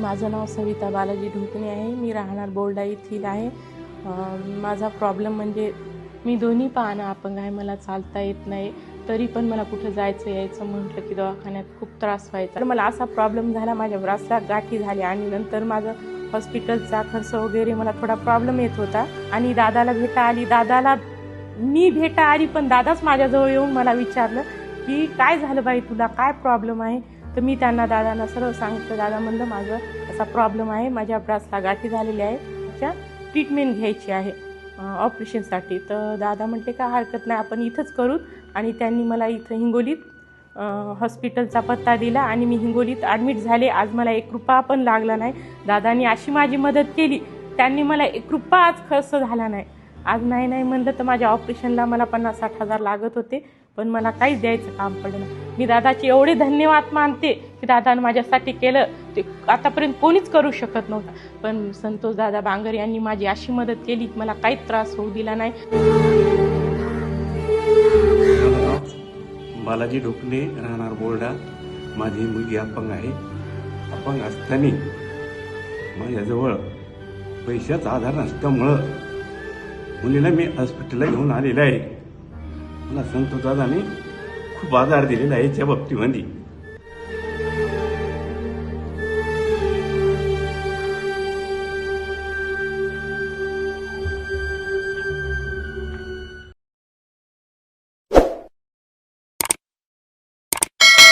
माझं नाव सविता बालाजी ढोकणे आहे. मी राहणार बोर्डा येथील आहे. माझा प्रॉब्लेम म्हणजे मी दोन्ही पाहणं अपंग आहे. मला चालता येत नाही. तरी पण मला कुठं जायचं यायचं म्हटलं की दवाखान्यात खूप त्रास व्हायचा. तर मला असा प्रॉब्लेम झाला. माझ्या ब्रासला गाठी झाली आणि नंतर माझं हॉस्पिटलचा खर्च वगैरे मला थोडा प्रॉब्लेम येत होता. आणि दादाला भेटा आली. दादाला मी भेटा आली पण दादाच माझ्याजवळ येऊन मला विचारलं की काय झालं बाई तुला? काय प्रॉब्लेम आहे? तर मी त्यांना दादांना सरळ सांगितलं दादा म्हणलं माझं असा प्रॉब्लेम आहे माझ्या ब्रासला गाठी झालेली आहे त्याच्या ट्रीटमेंट घ्यायची आहे ऑपरेशनसाठी तर दादा म्हटले का हरकत नाही आपण इथंच करू. आणि त्यांनी मला इथं हिंगोलीत हॉस्पिटलचा पत्ता दिला आणि मी हिंगोलीत ॲडमिट झाले. आज मला एक रुपया पण लागला नाही. दादानी अशी माझी मदत केली त्यांनी मला एक रुपया आज खर्च झाला नाही. आज नाही नाही म्हणलं तर माझ्या ऑपरेशनला मला पन्नास साठ हजार लागत होते. पण मला काहीच द्यायचं काम पडलं मी दादाचे एवढे धन्यवाद मानते की दादानं माझ्यासाठी केलं. ते आतापर्यंत कोणीच करू शकत नव्हता. पण संतोष दादा बांगर यांनी माझी अशी मदत केली की मला काहीच त्रास होऊ दिला नाही. बालाजी ढोकणे राहणार बोर्डा. माझी मुलगी अपंग आहे. अपंग असताना माझ्याजवळ पैशाचा आधार नसल्यामुळं मुलीला मी हॉस्पिटलला घेऊन आलेला आहे. मला संतोष दादाने खूप आधार दिलेला आहे याच्या बाबतीमध्ये.